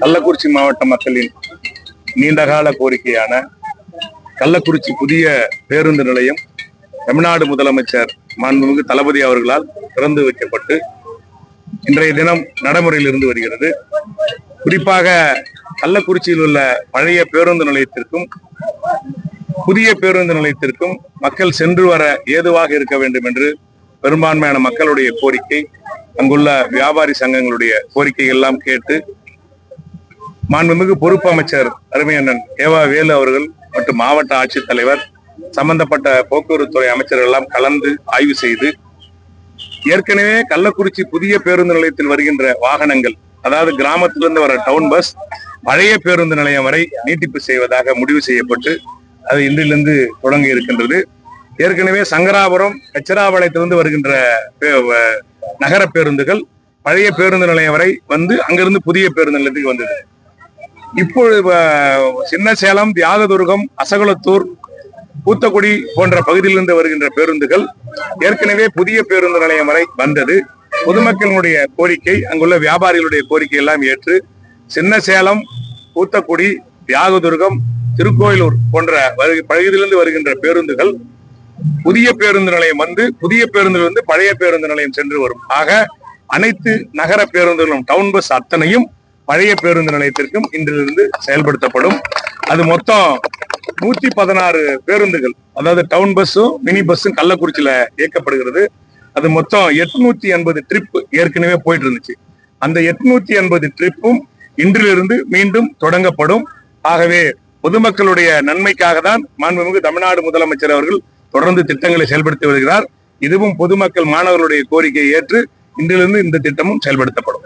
கள்ளக்குறிச்சி மாவட்ட மக்களின் நீண்டகால கோரிக்கையான கள்ளக்குறிச்சி புதிய பேருந்து நிலையம் தமிழ்நாடு முதலமைச்சர் மாண்புமிகு தளபதி அவர்களால் திறந்து வைக்கப்பட்டு இன்றைய தினம் நடைமுறையில் இருந்து வருகிறது. குறிப்பாக கள்ளக்குறிச்சியில் உள்ள பழைய பேருந்து நிலையத்திற்கும் புதிய பேருந்து நிலையத்திற்கும் மக்கள் சென்று வர ஏதுவாக இருக்க வேண்டும் என்று பெரும்பான்மையான மக்களுடைய கோரிக்கை அங்குள்ள வியாபாரி சங்கங்களுடைய கோரிக்கை எல்லாம் கேட்டு மாண்புமிகு பொறுப்பு அமைச்சர் அருமையண்ணன் ஏவா வேலு அவர்கள் மற்றும் மாவட்ட ஆட்சித்தலைவர் சம்பந்தப்பட்ட போக்குவரத்து துறை அமைச்சர்கள் எல்லாம் கலந்து ஆய்வு செய்து ஏற்கனவே கள்ளக்குறிச்சி புதிய பேருந்து நிலையத்தில் வருகின்ற வாகனங்கள் அதாவது கிராமத்திலிருந்து வர டவுன் பஸ் பழைய பேருந்து நிலையம் வரை நீட்டிப்பு செய்வதாக முடிவு செய்யப்பட்டு அது இன்றிலிருந்து தொடங்கி இருக்கின்றது. ஏற்கனவே சங்கராபுரம் கச்சராபாளையத்திலிருந்து வருகின்ற பே- வ- நகர பேருந்துகள் பழைய பேருந்து நிலையம் வரை வந்து அங்கிருந்து புதிய பேருந்து நிலையத்துக்கு வந்தது. இப்பொழுது சின்ன சேலம் தியாகதுர்கம் அசகுளத்தூர் பூத்தக்குடி போன்ற பகுதியிலிருந்து வருகின்ற பேருந்துகள் ஏற்கனவே புதிய பேருந்து நிலையம் வரை வந்தது. பொதுமக்களுடைய கோரிக்கை அங்குள்ள வியாபாரிகளுடைய கோரிக்கை எல்லாம் ஏற்று சின்ன சேலம் பூத்தக்குடி தியாகதுர்கம் திருக்கோயிலூர் போன்ற வருகை- பகுதியிலிருந்து வருகின்ற பேருந்துகள் புதிய பேருந்து நிலையம் வந்து புதிய பேருந்துகள் வந்து பழைய பேருந்து நிலையம் சென்று வரும். ஆக அனைத்து நகர பேருந்துகளும் டவுன் பஸ் அத்தனையும் பழைய பேருந்து நிலையத்திற்கும் இன்றிலிருந்து செயல்படுத்தப்படும். அது மொத்தம் நூத்தி பதினாறு பேருந்துகள் அதாவது டவுன் பஸ்ஸும் மினி பஸ்ஸும் கள்ளக்குறிச்சியில இயக்கப்படுகிறது. அது மொத்தம் எட்நூத்தி எண்பது ட்ரிப் ஏற்கனவே போயிட்டு இருந்துச்சு அந்த எட்நூத்தி எண்பது ட்ரிப்பும் இன்றிலிருந்து மீண்டும் தொடங்கப்படும். ஆகவே பொதுமக்களுடைய நன்மைக்காக தான் மாண்புமிகு தமிழ்நாடு முதலமைச்சர் அவர்கள் தொடர்ந்து திட்டங்களை செயல்படுத்தி வருகிறார். இதுவும் பொதுமக்கள் மாணவர்களுடைய கோரிக்கையை ஏற்று இன்றிலிருந்து இந்த திட்டமும் செயல்படுத்தப்படும்.